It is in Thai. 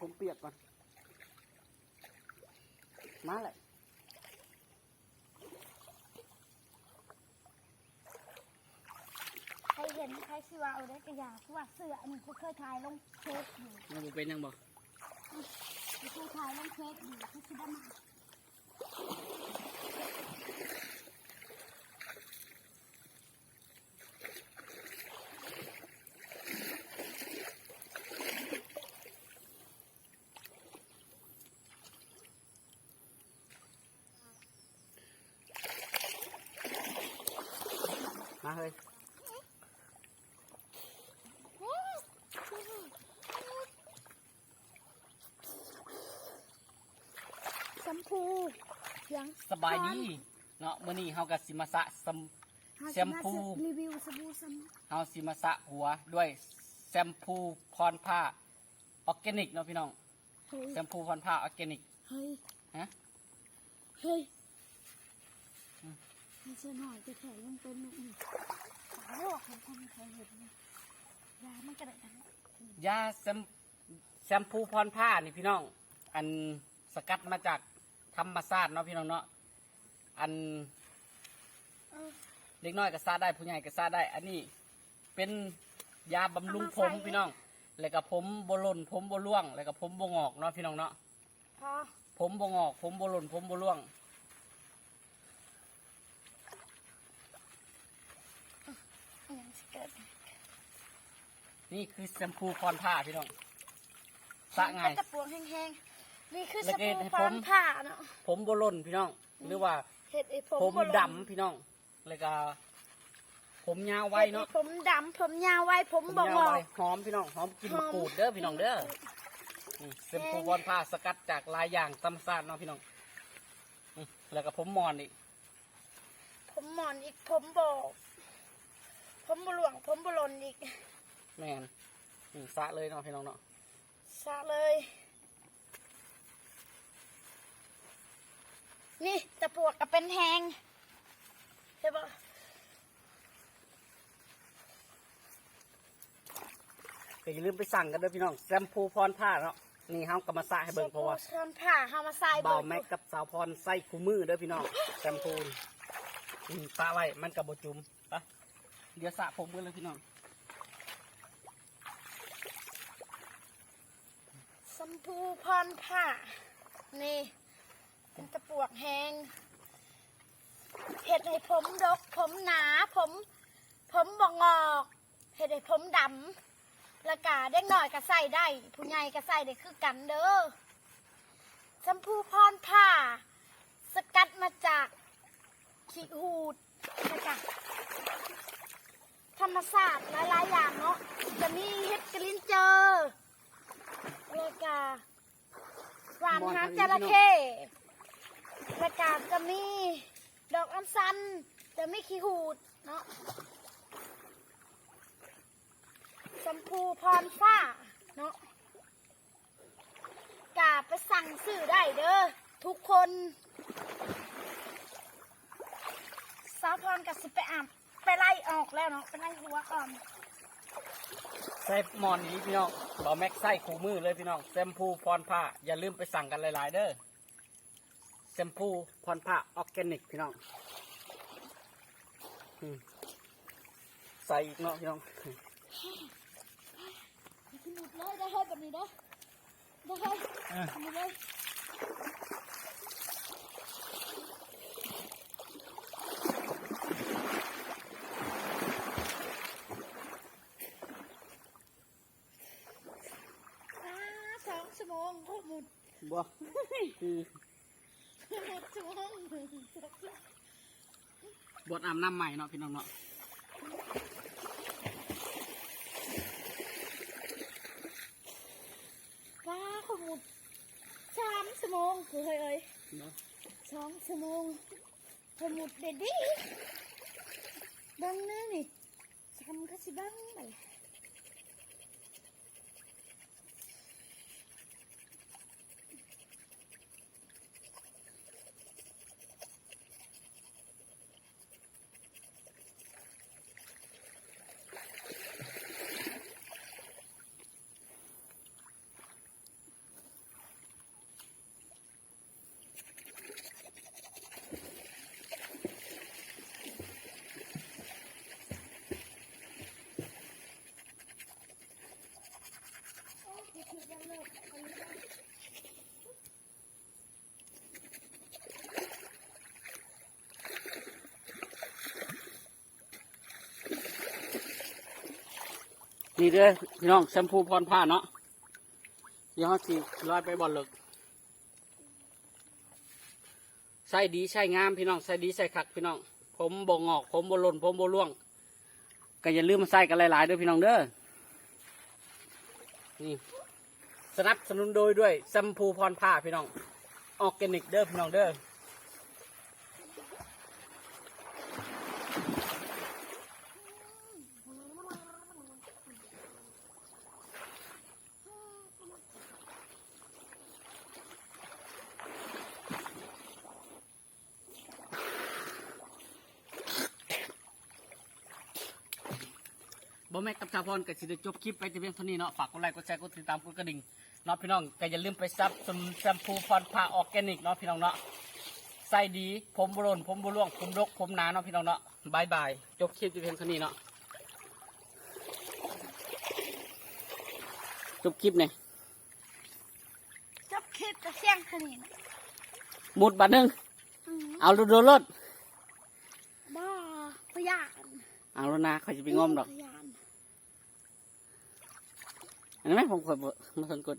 ผมเปียกก่อน มาเลยใครเห็นใครสิว่าเอาได้กระยาคืว่าเสือนี่กูเคยถ่ายลงเฟซอยู่มานบ่เป็นยังบ่กูเคยถ่ายลงเฟซอยู่ที่คิดว่ามา สัมพูยังสบายดีเนาะมื้อนี้เฮาก็สิมาสระสม แชมพู รีวิวสบู่สมเฮาสิมาสระหัวด้วยแชมพูพรผ้าออร์แกนิกเนาะพี่น้องเฮ้ยแชมพูพรผ้าออร์แกนิกเฮ้ยฮะเฮ้ยมีเสื้อหน่อยจะแขนลงเป็นหนึ่งสาวหลอกของคนเคยเห็นนะยามันกระเดะยาแชมแชมพูพรผ้านี่พี่น้อง อันสกัดมาจาก ธรรมชาติเนาะพี่น้องเนาะอันเล็กน้อยก็ซาได้ผู้ใหญ่ก็ซาได้ อันนี้เป็นยาบำรุงผมพี่น้อง แล้วก็ผมบหลนผมบร่วง แล้วก็ผมบงอกเนาะพี่น้องเนาะผมบงอก ผมบหลนผมบร่วงนี่คือแชมพูพรผ้าพี่น้องสระไงายตะปวงแห้งๆ นี่คือสแล้วก็บู่ให้ฟผอมนผ่าเนาะผมบหลนพี่น้อง หรือว่าเห็ดไอ้ผมผมบ่ลงดำพี่น้อง แล้วก็ผมยาวไว้เนาะห็ดอ้ผมดำผมยาวไว้ผมผมบ่ยาวงอไว้กหอมพี่น้องหอมกลินหอมะมกรูดเด้อพี่น้องเด้อนี่แชมพูพรผ้าสกัดจากหลายอย่างธรรมชาติเนาะพี่น้องนี่แล้วก็ผมมอนอีกผมหมอนอีกผมบอกผมบหลวงผมบหลนอีกแม่นนี่สระเลยเนาะพี่น้องเนาะ ซะเลย นี่ตะปวกกับเป็นแหงใช่ปะก็อย่าลืมไปสั่งกันเด้อพี่น้องแชมพูพรผ้าเนาะนี่เฮาก็มาสระให้เบิ่งเพราะว่าช้อนผ่าเฮามาใส่เบาแม็กกับสาวพรใส่คู่มือเด้อพี่น้องแชมพูนี่อืมสระไว้มันก็บ่จุ่มไปเดี๋ยวสระผมกันเลยพี่น้องสัมพูพรผ่านี่ เป็นตะปวกแหงเห็ดให้ผมดก ผมหนา ผม ผมบงอกเห็ดให้ผมดำแล้วกาเด็กหน่อยก็ใส่ได้ ผู้ใหญ่ก็ใส่ได้คือกันเด้อสัมพูพรผ่าสกัดมาจากขี้หูดนะคะธรรมศาสตร์หลายๆอย่างเนาะจะมีเห็ดกระลินเจอแล้วก็หวานหางจระเข้ แล้วก็จะมีดอกอัญชันจะมีขี้หูดเนาะชมพูพรฟ้าเนาะกาไปสั่งซื้อได้เด้อทุกคนสาวพรกับสิไปอ่ำไปไล่ออกแล้วเนาะไปไล่หัวก่อนใส่หมอนนี้พี่น้องบาแม็กใส่คู่มือเลยพี่น้องแชมพูพรผ้าอย่าลืมไปสั่งกันหลาย ๆ เด้อ แชมพูพรผ้าออร์แกนิกพี่น้องใส่อีกเนาะพี่น้องหลุดเลยได้ให้แบบนี้เด้อได้ให้อะทำนี้เลยสองชั่วโมงโอ้หมุดบ่คือ หมุดชั่วโมงบทอาบน้ำใหม่เนาะพี่น้องเนาะว้าขมุดสามชั่วโมงเฮ้ยเอ้ยเนาะสองชั่วโมงขมุดเด็ดดิบังนะนี่ทำก็สิบังไป นี่เด้อพี่น้องแชมพูพรผ้าเนาะเดี๋ยวเขาสิลอยไปบอนเลิกใส่ดีใส่งามพี่น้องใส่ดีใส่คักพี่น้อง ผมบ่งอก ผมบ่หล่นผมบ่ร่วง ก็อย่าลืมมาใส่กันหลายๆด้อพี่น้องเด้อนี่สนับสนุนโดยด้วยแชมพูพรผ้าพี่น้องออร์แกนิกเด้อพี่น้องเด้อ บ่แม่กับชาวพรกับสิได้จบคลิปไปแต่เพียงเท่านี้เนาะฝากกดไลค์กดแชร์กดติดตามกดกระดิ่งเนาะพี่น้องก็อย่าลืมไปซับสมแชมพูพรผ้าออร์แกนิกเนาะพี่น้องเนาะใส่ดีผมบรนผมบร่วงผมรกผมหนาเนาะพี่น้องเนาะบายบายจบคลิปแต่เพียงเท่านี้เนาะจบคลิปเนี่ยจบคลิปจะเสี่ยงคืนนี้นะหมุดบัตรหนึ่งอืมเอาโดนรถบ้าพยานเอาแล้วนะเขาจะไปงอมดอก พยาน อันนี้นไหมผมขอมาสนกด